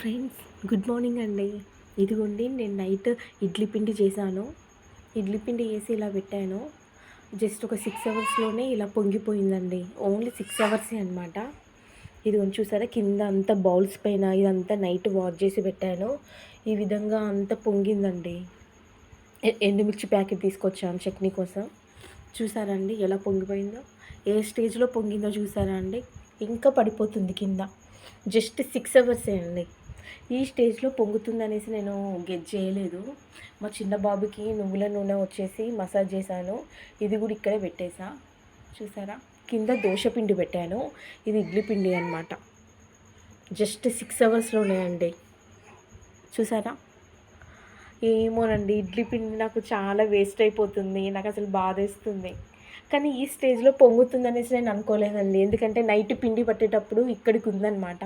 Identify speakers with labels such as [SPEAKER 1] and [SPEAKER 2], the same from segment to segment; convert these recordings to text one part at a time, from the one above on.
[SPEAKER 1] Friends good morning అండి. ఇదిగోండి నేను నైట్ ఇడ్లీ పిండి చేశాను. ఇడ్లీ పిండి వేసి ఇలా పెట్టాను. జస్ట్ ఒక సిక్స్ అవర్స్లోనే ఇలా పొంగిపోయిందండి. ఓన్లీ సిక్స్ అవర్సే అనమాట ఇదిగోండి చూసారా? కింద అంతా బౌల్స్ పైన ఇదంతా నైట్ వాష్ చేసి పెట్టాను. ఈ విధంగా అంతా పొంగిందండి. ఎండుమిర్చి ప్యాకెట్ తీసుకొచ్చాను చట్నీ కోసం. చూసారండి ఎలా పొంగిపోయిందో? ఏ స్టేజ్లో పొంగిందో చూసారా అండి? ఇంకా పడిపోతుంది కింద. జస్ట్ సిక్స్ అవర్సే అండి. ఈ స్టేజ్లో పొంగుతుంది అనేసి నేను గెట్ చేయలేదు. మా చిన్న బాబుకి నువ్వుల నూనె వచ్చేసి మసాజ్ చేశాను. ఇది కూడా ఇక్కడే పెట్టేసా. చూసారా? కింద దోశ పిండి పెట్టాను. ఇది ఇడ్లీ పిండి అనమాట జస్ట్ సిక్స్ అవర్స్లోనే అండి చూసారా? ఏమోనండి ఇడ్లీ పిండి నాకు చాలా వేస్ట్ అయిపోతుంది. నాకు అసలు బాధేస్తుంది. కానీ ఈ స్టేజ్లో పొంగుతుందనేసి నేను అనుకోలేదండి. ఎందుకంటే నైట్ పిండి పట్టేటప్పుడు ఇక్కడికి ఉందన్నమాట.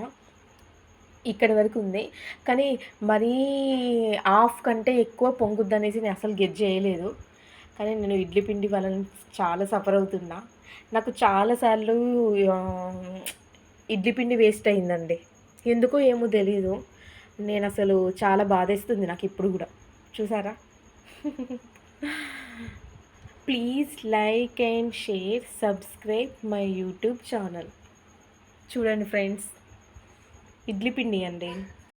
[SPEAKER 1] ఇక్కడి వరకు ఉంది. కానీ మరీ హాఫ్ కంటే ఎక్కువ పొంగుద్ది అనేసి నేను అసలు గెట్ చేయలేదు. కానీ నేను ఇడ్లీ పిండి వలన చాలా సఫర్ అవుతున్నా. నాకు చాలాసార్లు ఇడ్లీ పిండి వేస్ట్ అయిందండి. ఎందుకో ఏమో తెలీదు. నేను అసలు చాలా బాధేస్తుంది నాకు ఇప్పుడు కూడా. చూసారా? Please like and share subscribe my YouTube channel. చూడండి ఫ్రెండ్స్. ఇడ్లీ పిండి అండి.